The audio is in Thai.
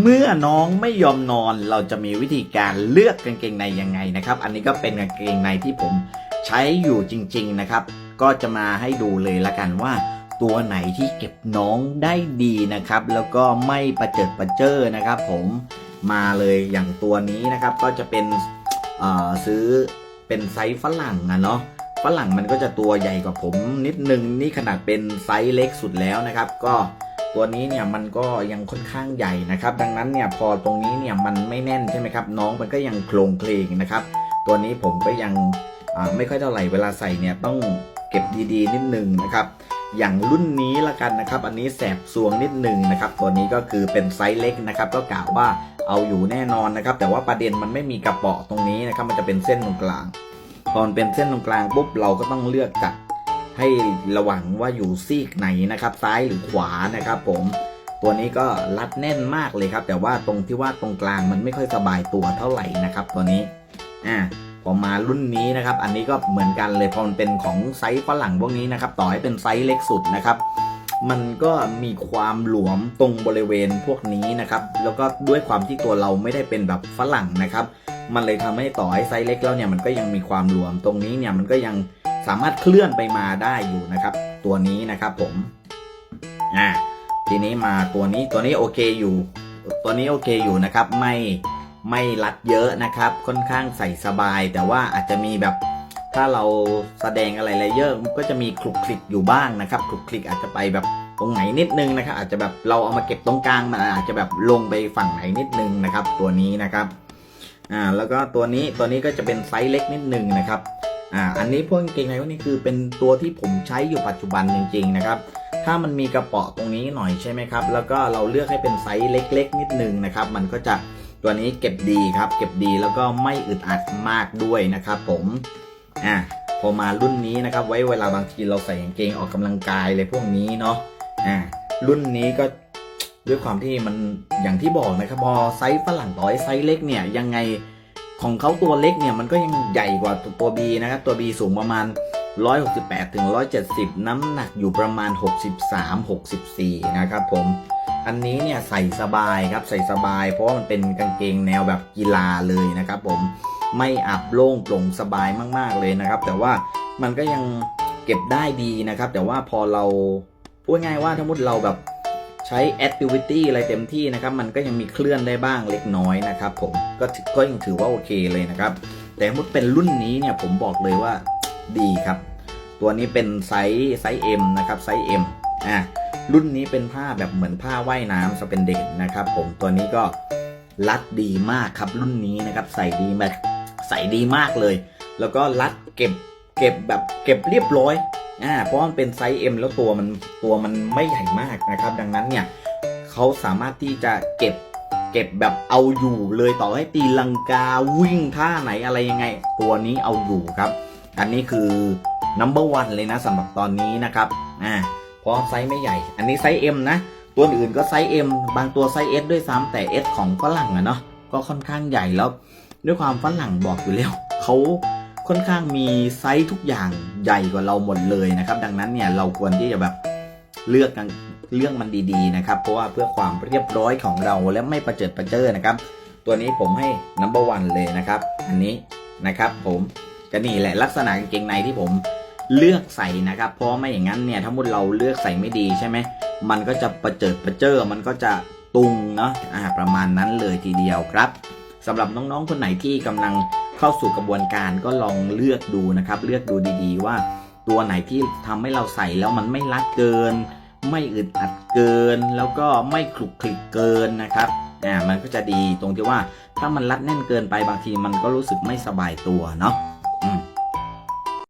เมื่อน้องไม่ยอมนอนเราจะมีวิธีการเลือกกางเกงในยังไงนะครับ อันนี้ก็เป็นกางเกงในที่ผมใช้อยู่จริง ๆนะครับ ก็จะมาให้ดูเลยละกันว่า ตัวไหนที่เก็บน้องได้ดีนะครับ แล้วก็ไม่ประเจิดประเจ้อนะครับ ผมมาเลยอย่างตัวนี้นะครับ ก็จะเป็นซื้อเป็นไซส์ฝรั่งอะเนาะฝรั่งมันก็จะตัวใหญ่กว่าผมนิดนึงนี่ขนาดเป็นไซส์เล็กสุดแล้วนะครับ ก็ ตัวนี้เนี่ยมันก็ยังค่อนข้างใหญ่นะครับ ดังนั้นเนี่ยพอตรงนี้เนี่ยมันไม่แน่นใช่ไหมครับ น้องมันก็ยังโครงเคลงนะครับ ตัวนี้ผมก็ยังไม่ค่อยเท่าไหร่เวลาใส่เนี่ยต้องเก็บดีๆนิดนึงนะครับอย่างรุ่นนี้ละกันนะครับ อันนี้แสบซวงนิดนึงนะครับ ตัวนี้ก็คือเป็นไซส์เล็กนะครับ ก็กล่าวว่าเอาอยู่แน่นอนนะครับ แต่ว่าประเด็นมันไม่มีกระเป๋อตรงนี้นะครับ มันจะเป็นเส้นตรงกลางพอนเป็นเส้นตรงกลางปุ๊บเราก็ต้องเลือกจัด ให้ระวังว่าอยู่ซีกไหนนะครับ ซ้ายหรือขวานะครับ ผมตัวนี้ก็รัดแน่นมากเลยครับ แต่ว่าตรงที่ว่าตรงกลางมันไม่ค่อยสบายตัวเท่าไหร่นะครับ ตัวนี้อ่าพอมารุ่นนี้นะครับ อันนี้ก็เหมือนกันเลยพอมันเป็นของไซส์ฝรั่งพวกนี้นะครับ ต่อให้เป็นไซส์เล็กสุดนะครับ มันก็มีความหลวมตรงบริเวณพวกนี้นะครับ แล้วก็ด้วยความที่ตัวเราไม่ได้เป็นแบบฝรั่งนะครับ มันเลยทำให้ต่อให้ไซส์เล็กแล้วเนี่ยมันก็ยังมีความหลวมตรงนี้เนี่ยมันก็ยัง สามารถเคลื่อนไปมาได้อยู่นะครับ ตัวนี้นะครับผมอ่าทีนี้มาตัวนี้ตัวนี้โอเคอยู่ ตัวนี้โอเคอยู่นะครับไม่ไม่รัดเยอะนะครับ ค่อนข้างใส่สบาย แต่ว่าอาจจะมีแบบถ้าเราแสดงอะไรอะไรเยอะก็จะมีคลุกคลิกอยู่บ้างนะครับคลุกคลิกอาจจะไปแบบตรงไหนนิดนึงนะครับ อาจจะแบบเราเอามาเก็บตรงกลางมันอาจจะแบบลงไปฝั่งไหนนิดนึงนะครับ ตัวนี้นะครับอ่าแล้วก็ตัวนี้ตัวนี้ก็จะเป็นไซส์เล็กนิดนึงนะครับ อ่า อันนี้พวกกางเกงในพวกนี้คือเป็นตัวที่ผมใช้อยู่ปัจจุบันจริง ๆ นะครับ ถ้ามันมีกระเป๋อตรงนี้หน่อยใช่ไหมครับ แล้วก็เราเลือกให้เป็นไซส์เล็ก ๆ นิดนึงนะครับ มันก็จะตัวนี้เก็บดีครับ เก็บดีแล้วก็ไม่อึดอัดมากด้วยนะครับ ผม อะพอมารุ่นนี้นะครับ ไว้เวลาบางทีเราใส่กางเกงออกกำลังกายเลยพวกนี้เนาะ อะรุ่นนี้ก็ด้วยความที่มันอย่างที่บอกนะครับพอไซส์ฝรั่งต่อให้ไซส์เล็กเนี่ยยังไง ของเขาตัวเล็กเนี่ยมันก็ยังใหญ่กว่าตัว B นะครับ ตัว B สูงประมาณ 168ถึง170 น้ำหนักอยู่ประมาณ 63 64 นะครับผมอันนี้เนี่ยใส่สบายครับใส่สบาย เพราะมันเป็นกางเกงแนวแบบกีฬาเลยนะครับผมไม่อับโล่งโปร่งสบายมาก ๆเลยนะครับ แต่ว่ามันก็ยังเก็บได้ดีนะครับ แต่ว่าพอเราพูดง่ายว่าถ้ามุดเราแบบ ใช้แอคทิวิตี้อะไรเต็มที่นะครับ มันก็ยังมีเคลื่อนได้บ้างเล็กน้อยนะครับ ผมก็ก็ยังถือว่าโอเคเลยนะครับ แต่มุดเป็นรุ่นนี้เนี่ยผมบอกเลยว่าดีครับ ตัวนี้เป็นไซส์ไซส์ M นะครับไซส์ M อะรุ่นนี้เป็นผ้าแบบเหมือนผ้าว่ายน้ำสเปนเดนนะครับ ผมตัวนี้ก็รัดดีมากครับรุ่นนี้นะครับ ใส่ดีแบบใส่ดีมากเลย แล้วก็รัดเก็บ เก็บแบบเก็บเรียบร้อยอ่าเพราะมันเป็นไซส์ M แล้วตัวมันตัวมันไม่ใหญ่มากนะครับ ดังนั้นเนี่ยเขาสามารถที่จะเก็บเก็บแบบเอาอยู่เลยต่อให้ตีลังกาวิ่งท่าไหนอะไรยังไง ตัวนี้เอาอยู่ครับ อันนี้คือ number one เลยนะสำหรับตอนนี้นะครับอ่าเพราะไซส์ไม่ใหญ่ อันนี้ไซส์ M นะตัวอื่นก็ไซส์ M บางตัวไซส์ S ด้วยซ้ำแต่ S ของฝรั่งอะเนาะก็ค่อนข้างใหญ่แล้ว ด้วยความฝรั่งบอกอยู่แล้วเขา ค่อนข้างมีไซส์ทุกอย่างใหญ่กว่าเราหมดเลยนะครับ ดังนั้นเนี่ยเราควรที่จะแบบเลือกกันเลือกมันดีๆนะครับ เพราะว่าเพื่อความเรียบร้อยของเราและไม่ประเจิดประเจิอนะครับ ตัวนี้ผมให้ number o n เลยนะครับ อันนี้นะครับ ผมก็นี่แหละลักษณะกางเกงในที่ผมเลือกใส่นะครับ เพราะไม่อย่างนั้นเนี่ยถ้ามุดเราเลือกใส่ไม่ดีใช่ไหมมันก็จะประเจิดประเจอมันก็จะตุงเนาะอ่าประมาณนั้นเลยทีเดียวครับสำหรับน้องๆคนไหนที่กำลัง เข้าสู่กระบวนการก็ลองเลือกดูนะครับ เลือกดูดีๆ ว่าตัวไหนที่ทำให้เราใส่แล้วมันไม่รัดเกิน ไม่อึดอัดเกิน แล้วก็ไม่คลุกคลิกเกินนะครับอ่ามันก็จะดีตรงที่ว่าถ้ามันรัดแน่นเกินไปบางทีมันก็รู้สึกไม่สบายตัวเนาะ